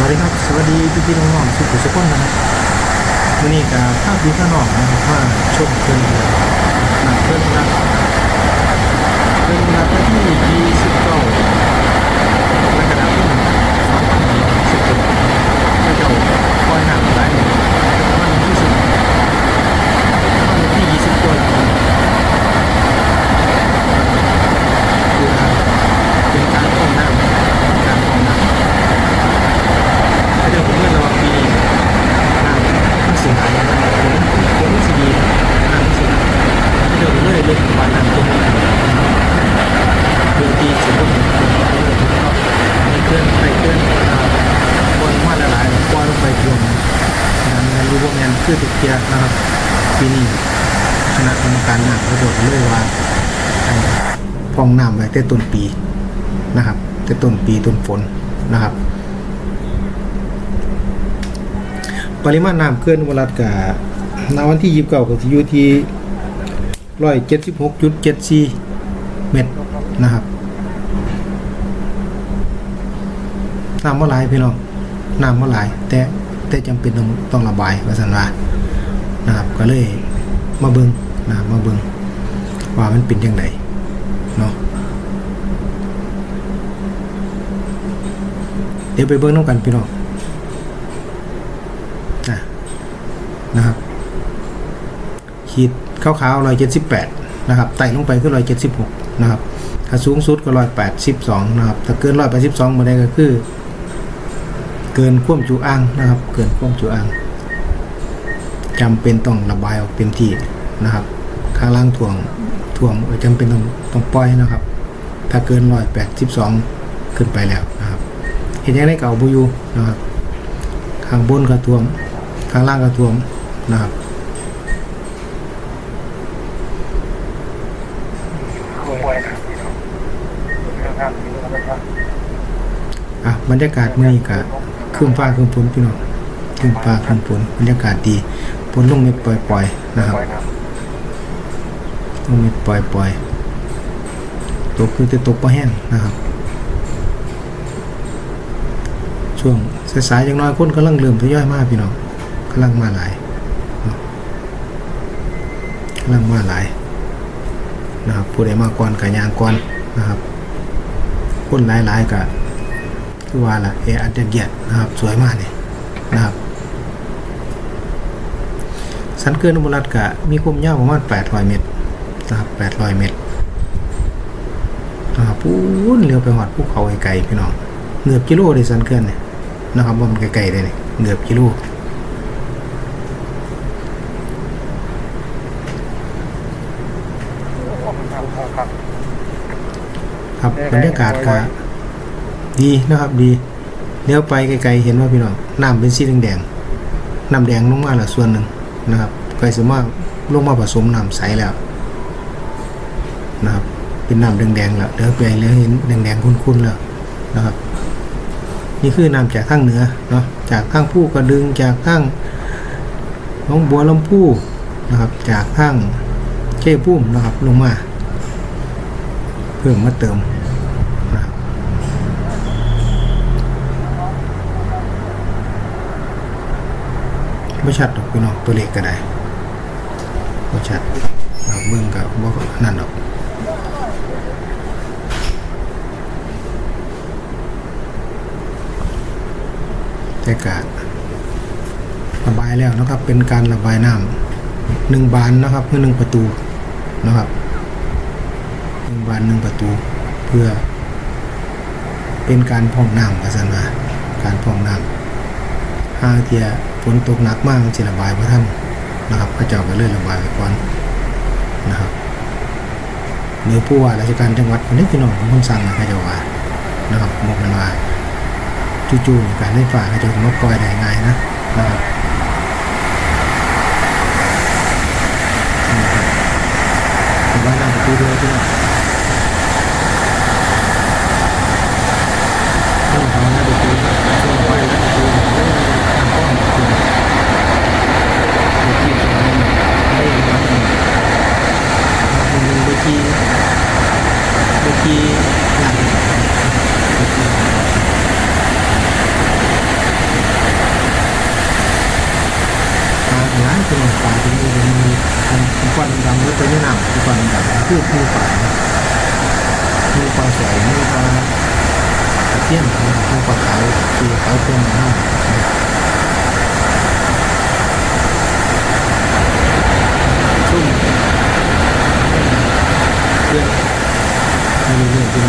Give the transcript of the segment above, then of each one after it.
วัสดีครับ สวัสดีพี่พี่น้องๆสุขุสุขคนนะครับวันนี้กับภาพพี่ข้างนอกนะครับว่าชมเพื่อนนักเพื่อนนะเป็นนัดที่ที่สิบเก้ากรกฎาคมสองพันสิบเจ็ดก็จะคอยหนักหลายวันที่สิบวันที่ยี่สิบตัวแล้วคือเป็นการป้องน้ำการป้องน้ำ เดี๋ยวผมเมื่อระวังปีน้ำมันเสียหายนะครับผมผมรู้สึกดีน้ำมันเสียหายเดี๋ยวผมเลยลงมาน้ำตรงนี้เพื่อที่จะลงมีเครื่องไปเครื่องบอลมาหลายๆบอลลงไปรวมนั้นงานรูปงานคือตุกเกียร์ นะครับปีนี้คณะกรรมการน้ำกระโดดเลยว่าพองน้ำไว้แต่ต้นปีนะครับแต่ต้นปีต้นฝนนะครับ ปริมาณน้ำเขื่อนวรัดกับณวันที่ยี่สิบเก้าก็จะอยู่ที่ร้อยเจ็ดสิบหกจุดเจ็ดสี่เมตรนะครับน้ำว่าหลายพี่น้องน้ำว่าหลาย แต่แต่จำเป็นต้องต้องระบายว่าสันา นะครับก็เลยมาเบิงนะมาเบิงว่ามันเป็นยังไงเนาะเดี๋ยวไปเบิ้งน้ำกันพี่น้องนะนะครับขีดขาวๆร้อยเจ็ดสิบแปดนะครับไต่ลงไปคือร้อยเจ็ดสิบหกนะครับถ้าสูงสุดก็ร้อยแปดสิบสองนะครับถ้าเกินร้อยแปดสิบสองมาได้ก็คือ เกินควมจุอ่างนะครับ เกินควมจุอ่าง จำเป็นต้องระบายออกเต็มที่นะครับ ข้างล่างถ่วงถ่วงจำเป็นต้องต้องปล่อยนะครับ ถ้าเกินร้อยแปดสิบสองขึ้นไปแล้วนะครับ เห็นยังได้เก่าบุยูนะครับ ข้างบนกระท่วม ข้างล่างกระท่วมนะครับอะบรรยากาศเมื้อนี้ก็ครึ้มฟ้าครึ้มฝนพี่น้องครึ้มฟ้าครึ้มฝนบรรยากาศดี ฝนลงเม็ดปล่อยๆนะครับลงเม็ดปล่อยๆตกคือจะตกบ่แห้งนะครับ ช่วงสายๆอย่างน้อยคนกำลังเริ่มทยอยมาพี่น้องกำลังมาหลายเนาะกำลังมาหลายนะครับผู้ใดมาก่อนกับยางก่อนนะครับคนหลายๆก็คือว่าละเออันเดียดเดียดนะครับ สวยมากเลยนะครับ สันเกินอุบลรัตน์ก็มีความยาวประมาณ800 เมตรนะครับ800 เมตรนะครับปูนเลี้ยวไปหอดภูเขาไกลๆพี่น้องเกือบกิโลเลยสันเกินเนี่ยนะครับว่ามันไกลๆเลยเนี่ยเกือบกิโลครับบรรยากาศก็ดีนะครับดีเลี้ยวไปไกลๆเห็นว่าพี่น้องน้ำเป็นสีแดงๆน้ำแดงลงมาละส่วนหนึ่ง นะครับใกล้สมาลงมาผสมน้ำใสแล้วนะครับเป็นน้ำแดงๆแล้วเดี๋ยวไปเลี้ยวเห็นแดงๆคุ้นๆแล้วนะครับ นี่คือน้ำจากทางเหนือเนาะจากทางผู้กระดึงจากทางน้องบัวลำพูนะครับ จากทางเจ้พุ่มนะครับลงมา เพิ่มมาเติมนะครับ ไม่ชัดดอกพี่น้องตัวเลขก็ได้ไม่ชัดนะครับเบิ่งกับบ่นั่นดอกแต่กะระบายแล้วนะครับเป็นการระบายน้ำหนึ่งบานนะครับเพื่อหนึ่งประตูนะครับหนึ่งบานหนึ่งประตูเพื่อ เป็นการพองน้ำพัฒนาการพองน้ำห้าเทีย นตกหนักมากจะระบายพระท่านนะครับพระเจ้าก็เลยระบายไปก่อนนะครับหรือผู้ว่าราชการจังหวัดคนนี้พี่น้องของคนสั่งนะพระเจ้าว่านะครับบอกมันว่าจู่ๆการไฟฟ้าก็จะมาปล่อยได้ง่ายนะนะครับว่าน่าจะดูด้วยที่นี่นี่เขาน่าจะดูช่วงไฟน่าจะดูแบบไม่ได้ทำก้อนจริงดูที่ตรงนี้ไม่ได้มาตรงนี้มันเป็นดูที่ดูที่หลังดูที่ ที่ก่อนดังๆคือคือป่านะคือปลาสวยมีความเที่ยงมีครับคือปลาขาวคือขามเป็นมากมเพื่อนไม่รู้เรื่องจริง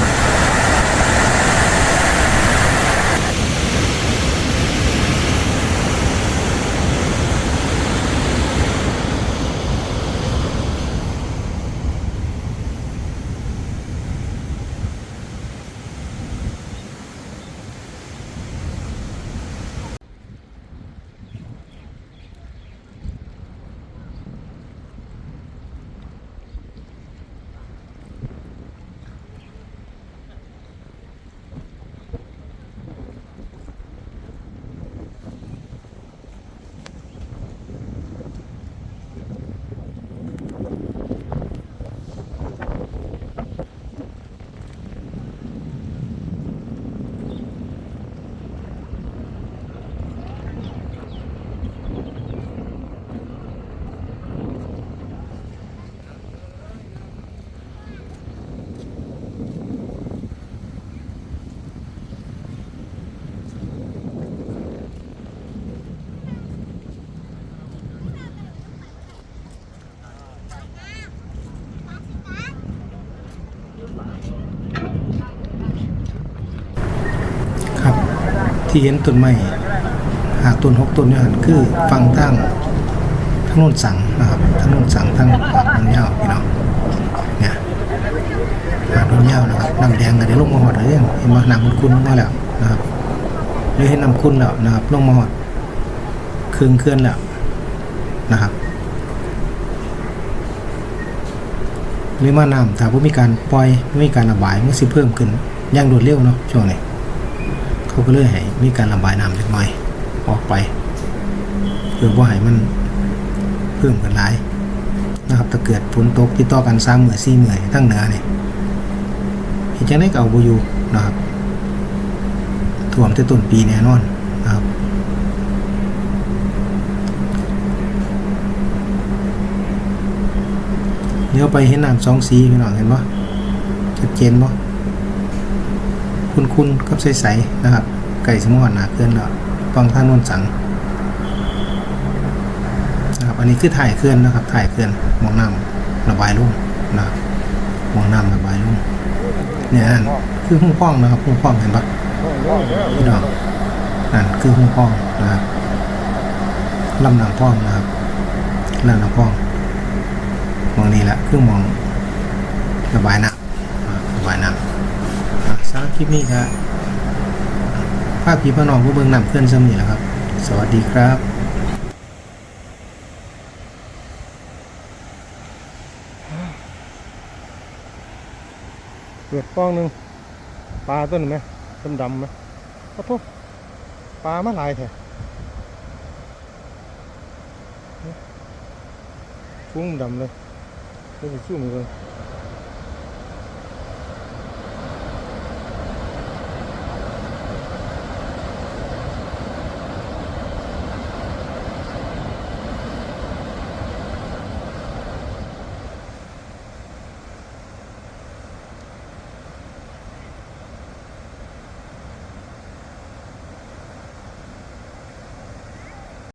ครับ ที่เห็นต้นไม้หาต้นหกต้นนี่หันคือฟังทางทางโน้นสั่งนะครับทางโน้นสั่งทางหาดน้ำยาวพี่น้องเนี่ยหาดน้ำยาวนะครับน้ำแดงก็ได้ลงมาหอดเลยเห็นว่าน้ำมันคุ้นลงมาแล้วนะครับหรือเห็นน้ำคุ้นแล้วนะครับลงมาหอดเครื่องเคลื่อนแล้วนะครับหรือมาน้ำถ้าบ่มีการปล่อยบ่มีการระบายมันสิเพิ่มขึ้นอย่างรวดเร็วเนาะช่วงนี้ เขาก็เลยให้มีการระบายน้ำเล็กน้อย ออกไปเพื่อว่าให้มันเพิ่มกันหลายนะครับถ้าเกิดฝนตกติดต่อกันสามเหมือสี่เหมือทั้งเหนือเนี่ยเห็นจังได้ก็เอาบอยู่นะครับท่วมที่ต้นปีแน่นอนนะครับเดี๋ยวไปเห็นน้ำสองสีพี่น้องเห็นปะชัดเจนปะ คุณคุณกับใสๆนะครับ ไก่สมอหนาเกินแล้วฟังท่านนวลสังนะครับอันนี้คือถ่ายเคลื่อนนะครับ ถ่ายเคลื่อนมองน้ำระบายลุ่มนะครับมองน้ำระบายลุ่มเนี่ยนั่นคือหุ้งพ้องนะครับหุ้งพ้องเห็นปะพี่น้องนั่นคือหุ้งพ้องนะครับลำน้ำพ้องนะครับลำน้ำพ้องมองนี้แหละคือมองระบายน้ำนะครับระบายน้ำ อะสำหรับคลิปนี้ครับภาพพี่พ่อน้องผู้เบิงนำเพื่อนเสมอแล้วครับ สวัสดีครับเลือดป้องหนึ่งปลาตัวหนึ่งไหมดำดำไหมขอโทษปลามาหลายแท้ฟุ้งดำเลยเดี๋ยวไปสู้มือกัน